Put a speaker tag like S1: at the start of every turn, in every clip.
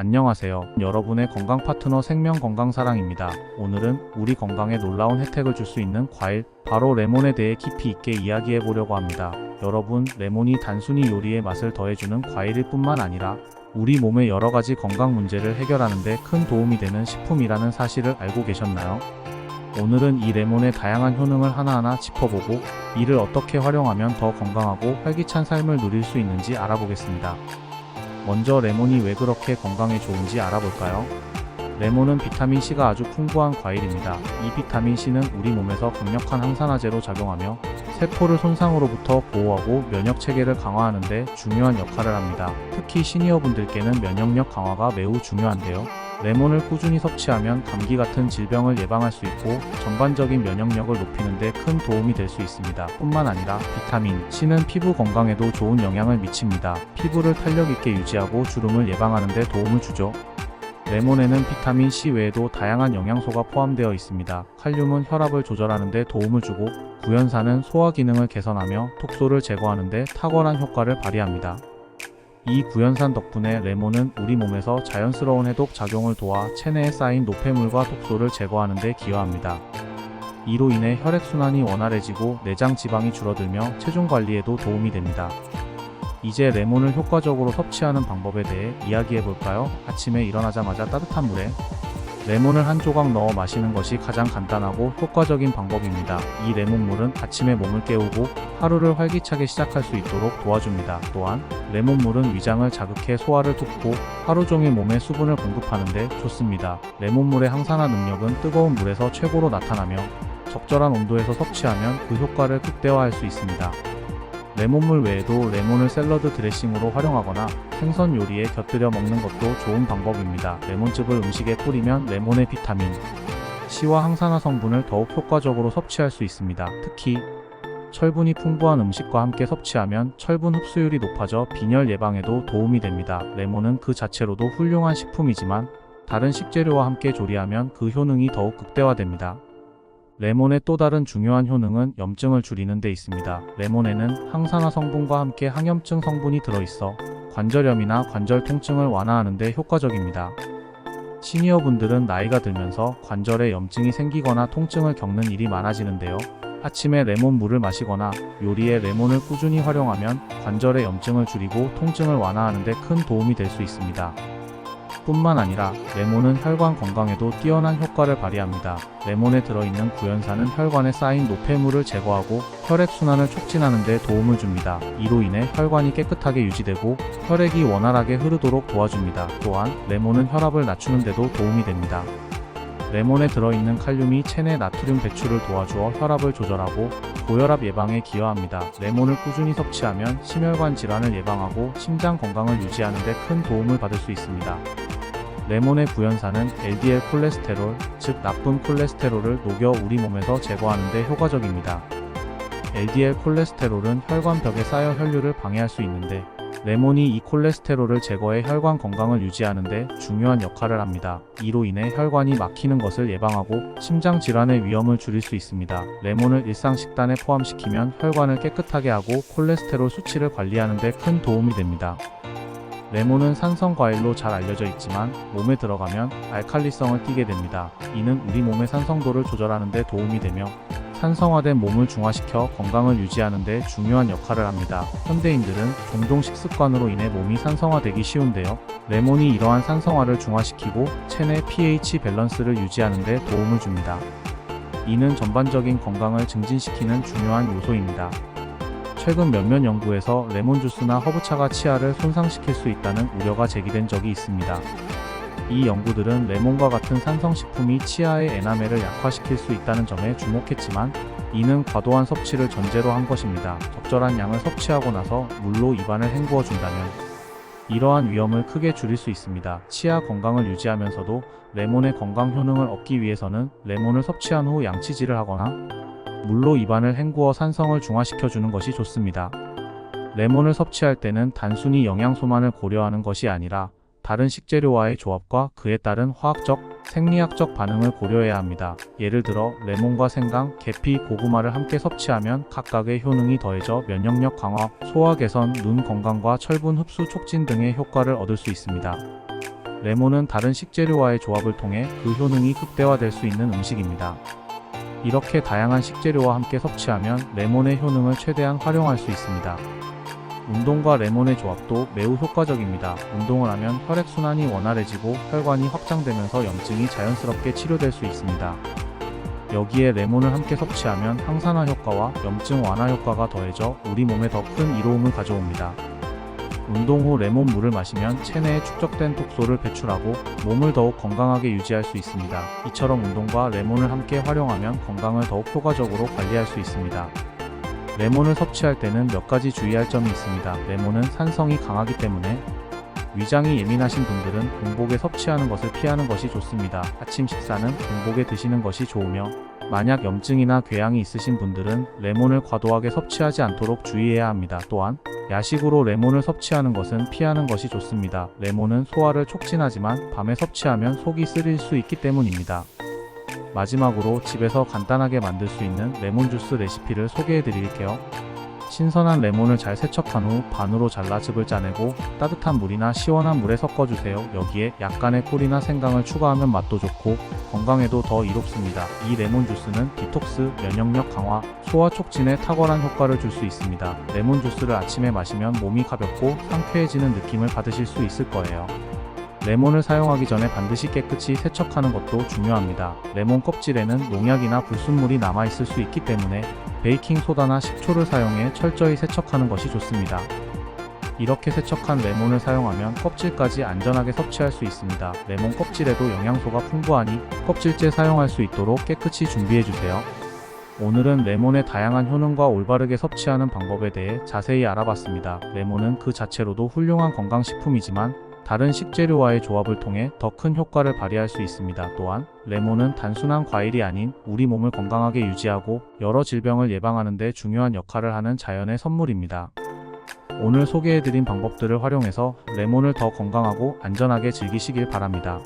S1: 안녕하세요. 여러분의 건강 파트너 생명 건강 사랑입니다. 오늘은 우리 건강에 놀라운 혜택을 줄 수 있는 과일, 바로 레몬에 대해 깊이 있게 이야기해 보려고 합니다. 여러분, 레몬이 단순히 요리의 맛을 더해주는 과일일 뿐만 아니라 우리 몸의 여러 가지 건강 문제를 해결하는 데 큰 도움이 되는 식품이라는 사실을 알고 계셨나요? 오늘은 이 레몬의 다양한 효능을 하나하나 짚어보고 이를 어떻게 활용하면 더 건강하고 활기찬 삶을 누릴 수 있는지 알아보겠습니다. 먼저 레몬이 왜 그렇게 건강에 좋은지 알아볼까요? 레몬은 비타민C가 아주 풍부한 과일입니다. 이 비타민C는 우리 몸에서 강력한 항산화제로 작용하며 세포를 손상으로부터 보호하고 면역 체계를 강화하는 데 중요한 역할을 합니다. 특히 시니어분들께는 면역력 강화가 매우 중요한데요. 레몬을 꾸준히 섭취하면 감기 같은 질병을 예방할 수 있고 전반적인 면역력을 높이는 데 큰 도움이 될 수 있습니다. 뿐만 아니라 비타민 C는 피부 건강에도 좋은 영향을 미칩니다. 피부를 탄력 있게 유지하고 주름을 예방하는 데 도움을 주죠. 레몬에는 비타민 C 외에도 다양한 영양소가 포함되어 있습니다. 칼륨은 혈압을 조절하는 데 도움을 주고 구연산은 소화 기능을 개선하며 톡소를 제거하는 데 탁월한 효과를 발휘합니다. 이 구연산 덕분에 레몬은 우리 몸에서 자연스러운 해독 작용을 도와 체내에 쌓인 노폐물과 독소를 제거하는 데 기여합니다. 이로 인해 혈액순환이 원활해지고 내장 지방이 줄어들며 체중 관리에도 도움이 됩니다. 이제 레몬을 효과적으로 섭취하는 방법에 대해 이야기해 볼까요? 아침에 일어나자마자 따뜻한 물에 레몬을 한 조각 넣어 마시는 것이 가장 간단하고 효과적인 방법입니다. 이 레몬물은 아침에 몸을 깨우고 하루를 활기차게 시작할 수 있도록 도와줍니다. 또한 레몬물은 위장을 자극해 소화를 돕고 하루 종일 몸에 수분을 공급하는데 좋습니다. 레몬물의 항산화 능력은 뜨거운 물에서 최고로 나타나며 적절한 온도에서 섭취하면 그 효과를 극대화할 수 있습니다. 레몬물 외에도 레몬을 샐러드 드레싱으로 활용하거나 생선 요리에 곁들여 먹는 것도 좋은 방법입니다. 레몬즙을 음식에 뿌리면 레몬의 비타민 C와 항산화 성분을 더욱 효과적으로 섭취할 수 있습니다. 특히 철분이 풍부한 음식과 함께 섭취하면 철분 흡수율이 높아져 빈혈 예방에도 도움이 됩니다. 레몬은 그 자체로도 훌륭한 식품이지만 다른 식재료와 함께 조리하면 그 효능이 더욱 극대화됩니다. 레몬의 또 다른 중요한 효능은 염증을 줄이는 데 있습니다. 레몬에는 항산화 성분과 함께 항염증 성분이 들어있어 관절염이나 관절 통증을 완화하는 데 효과적입니다. 시니어분들은 나이가 들면서 관절에 염증이 생기거나 통증을 겪는 일이 많아지는데요. 아침에 레몬 물을 마시거나 요리에 레몬을 꾸준히 활용하면 관절의 염증을 줄이고 통증을 완화하는 데 큰 도움이 될 수 있습니다. 뿐만 아니라 레몬은 혈관 건강에도 뛰어난 효과를 발휘합니다. 레몬에 들어있는 구연산은 혈관에 쌓인 노폐물을 제거하고 혈액순환을 촉진하는 데 도움을 줍니다. 이로 인해 혈관이 깨끗하게 유지되고 혈액이 원활하게 흐르도록 도와줍니다. 또한 레몬은 혈압을 낮추는 데도 도움이 됩니다. 레몬에 들어있는 칼륨이 체내 나트륨 배출을 도와주어 혈압을 조절하고 고혈압 예방에 기여합니다. 레몬을 꾸준히 섭취하면 심혈관 질환을 예방하고 심장 건강을 유지하는 데 큰 도움을 받을 수 있습니다. 레몬의 구연산은 LDL 콜레스테롤, 즉 나쁜 콜레스테롤을 녹여 우리 몸에서 제거하는 데 효과적입니다. LDL 콜레스테롤은 혈관벽에 쌓여 혈류를 방해할 수 있는데 레몬이 이 콜레스테롤을 제거해 혈관 건강을 유지하는 데 중요한 역할을 합니다. 이로 인해 혈관이 막히는 것을 예방하고 심장 질환의 위험을 줄일 수 있습니다. 레몬을 일상 식단에 포함시키면 혈관을 깨끗하게 하고 콜레스테롤 수치를 관리하는 데 큰 도움이 됩니다. 레몬은 산성 과일로 잘 알려져 있지만 몸에 들어가면 알칼리성을 띠게 됩니다. 이는 우리 몸의 산성도를 조절하는 데 도움이 되며 산성화된 몸을 중화시켜 건강을 유지하는 데 중요한 역할을 합니다. 현대인들은 종종 식습관으로 인해 몸이 산성화되기 쉬운데요. 레몬이 이러한 산성화를 중화시키고 체내 pH 밸런스를 유지하는 데 도움을 줍니다. 이는 전반적인 건강을 증진시키는 중요한 요소입니다. 최근 몇몇 연구에서 레몬 주스나 허브차가 치아를 손상시킬 수 있다는 우려가 제기된 적이 있습니다. 이 연구들은 레몬과 같은 산성식품이 치아의 에나멜을 약화시킬 수 있다는 점에 주목했지만 이는 과도한 섭취를 전제로 한 것입니다. 적절한 양을 섭취하고 나서 물로 입안을 헹구어 준다면 이러한 위험을 크게 줄일 수 있습니다. 치아 건강을 유지하면서도 레몬의 건강 효능을 얻기 위해서는 레몬을 섭취한 후 양치질을 하거나 물로 입안을 헹구어 산성을 중화시켜 주는 것이 좋습니다. 레몬을 섭취할 때는 단순히 영양소만을 고려하는 것이 아니라 다른 식재료와의 조합과 그에 따른 화학적, 생리학적 반응을 고려해야 합니다. 예를 들어 레몬과 생강, 계피, 고구마를 함께 섭취하면 각각의 효능이 더해져 면역력 강화, 소화 개선, 눈 건강과 철분 흡수 촉진 등의 효과를 얻을 수 있습니다. 레몬은 다른 식재료와의 조합을 통해 그 효능이 극대화될 수 있는 음식입니다. 이렇게 다양한 식재료와 함께 섭취하면 레몬의 효능을 최대한 활용할 수 있습니다. 운동과 레몬의 조합도 매우 효과적입니다. 운동을 하면 혈액순환이 원활해지고 혈관이 확장되면서 염증이 자연스럽게 치료될 수 있습니다. 여기에 레몬을 함께 섭취하면 항산화 효과와 염증 완화 효과가 더해져 우리 몸에 더 큰 이로움을 가져옵니다. 운동 후 레몬 물을 마시면 체내에 축적된 독소를 배출하고 몸을 더욱 건강하게 유지할 수 있습니다. 이처럼 운동과 레몬을 함께 활용하면 건강을 더욱 효과적으로 관리할 수 있습니다. 레몬을 섭취할 때는 몇 가지 주의할 점이 있습니다. 레몬은 산성이 강하기 때문에 위장이 예민하신 분들은 공복에 섭취하는 것을 피하는 것이 좋습니다. 아침 식사는 공복에 드시는 것이 좋으며 만약 염증이나 궤양이 있으신 분들은 레몬을 과도하게 섭취하지 않도록 주의해야 합니다. 또한 야식으로 레몬을 섭취하는 것은 피하는 것이 좋습니다. 레몬은 소화를 촉진하지만 밤에 섭취하면 속이 쓰릴 수 있기 때문입니다. 마지막으로 집에서 간단하게 만들 수 있는 레몬 주스 레시피를 소개해 드릴게요. 신선한 레몬을 잘 세척한 후 반으로 잘라 즙을 짜내고 따뜻한 물이나 시원한 물에 섞어주세요. 여기에 약간의 꿀이나 생강을 추가하면 맛도 좋고 건강에도 더 이롭습니다. 이 레몬 주스는 디톡스, 면역력 강화, 소화 촉진에 탁월한 효과를 줄 수 있습니다. 레몬 주스를 아침에 마시면 몸이 가볍고 상쾌해지는 느낌을 받으실 수 있을 거예요. 레몬을 사용하기 전에 반드시 깨끗이 세척하는 것도 중요합니다. 레몬 껍질에는 농약이나 불순물이 남아있을 수 있기 때문에 베이킹 소다나 식초를 사용해 철저히 세척하는 것이 좋습니다. 이렇게 세척한 레몬을 사용하면 껍질까지 안전하게 섭취할 수 있습니다. 레몬 껍질에도 영양소가 풍부하니 껍질째 사용할 수 있도록 깨끗이 준비해주세요. 오늘은 레몬의 다양한 효능과 올바르게 섭취하는 방법에 대해 자세히 알아봤습니다. 레몬은 그 자체로도 훌륭한 건강식품이지만 다른 식재료와의 조합을 통해 더 큰 효과를 발휘할 수 있습니다. 또한 레몬은 단순한 과일이 아닌 우리 몸을 건강하게 유지하고 여러 질병을 예방하는 데 중요한 역할을 하는 자연의 선물입니다. 오늘 소개해드린 방법들을 활용해서 레몬을 더 건강하고 안전하게 즐기시길 바랍니다.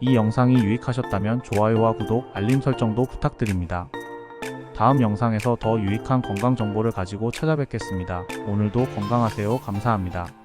S1: 이 영상이 유익하셨다면 좋아요와 구독, 알림 설정도 부탁드립니다. 다음 영상에서 더 유익한 건강 정보를 가지고 찾아뵙겠습니다. 오늘도 건강하세요. 감사합니다.